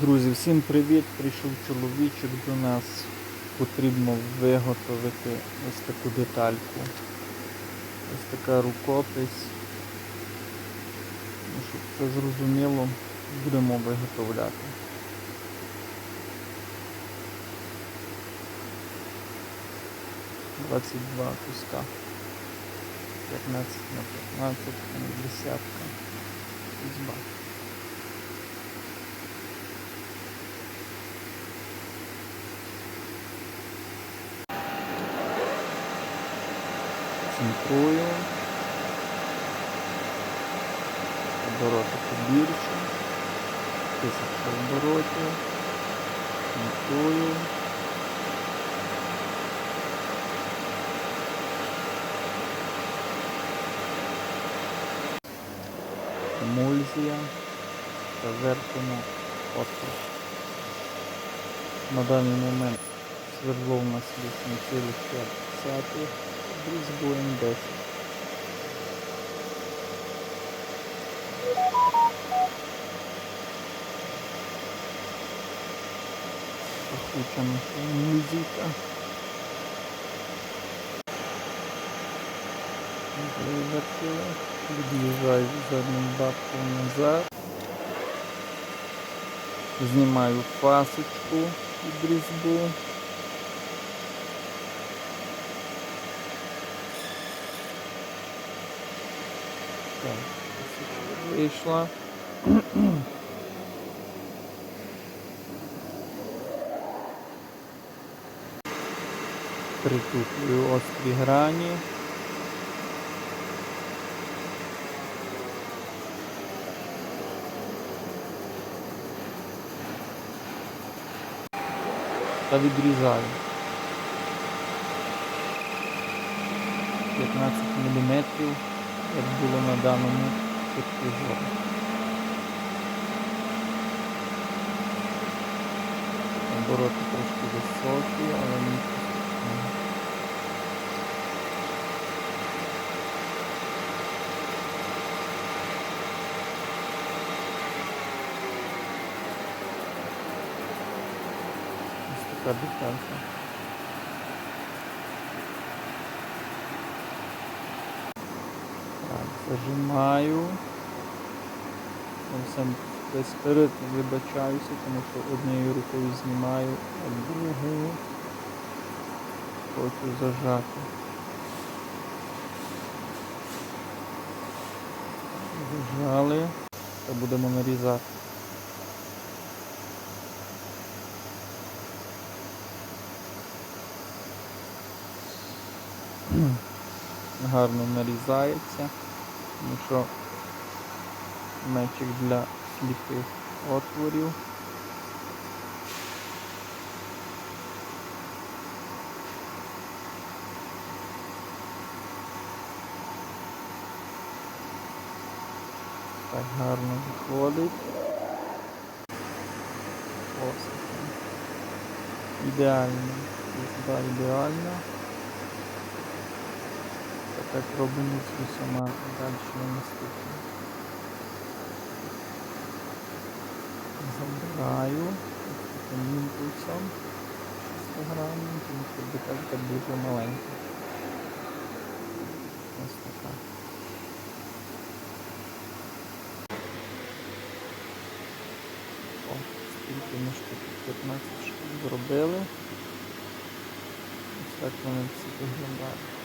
Друзі, всім привіт! Прийшов чоловічок до нас. Потрібно виготовити ось таку детальку. Ось така рукопись. Ну, Щоб це зрозуміло, будемо виготовляти. Двадцять два куска. 15 на 15 на десятка. Різьба. Центрую. Обороти побільше. Тисяча оборотів. Центрую. Емульзія та зеркальна отвір. На даний момент свердло у нас 8,5 Брізбуємо 10. Пахуча наша музика. Вивертили. Від'їжджаю задним баком назад. Знімаю фасочку від різьбу. Так, вийшла. Притуплюю острі грані. Та відрізаю. 15 мм, як було на даному кутку. Обороти трошки високі, але нічого. Ось така деталька. Зажимаю. Сам весь вперед вибачаюся, тому що однією рукою знімаю, а другою хочу зажати. Зажали та будемо нарізати. Гарно нарізається, тому що мечик для сліпих отворів. Так гарно виходить. Ось. Ідеально. Різьба ідеальна. Та Так робимо з усіма далі наступне. Забираю таким імпульсом 600 грамів, тому що деталька дуже маленька. Ось така. О, скільки ми штук? 15 штук зробили. Ось так вони всі виглядають.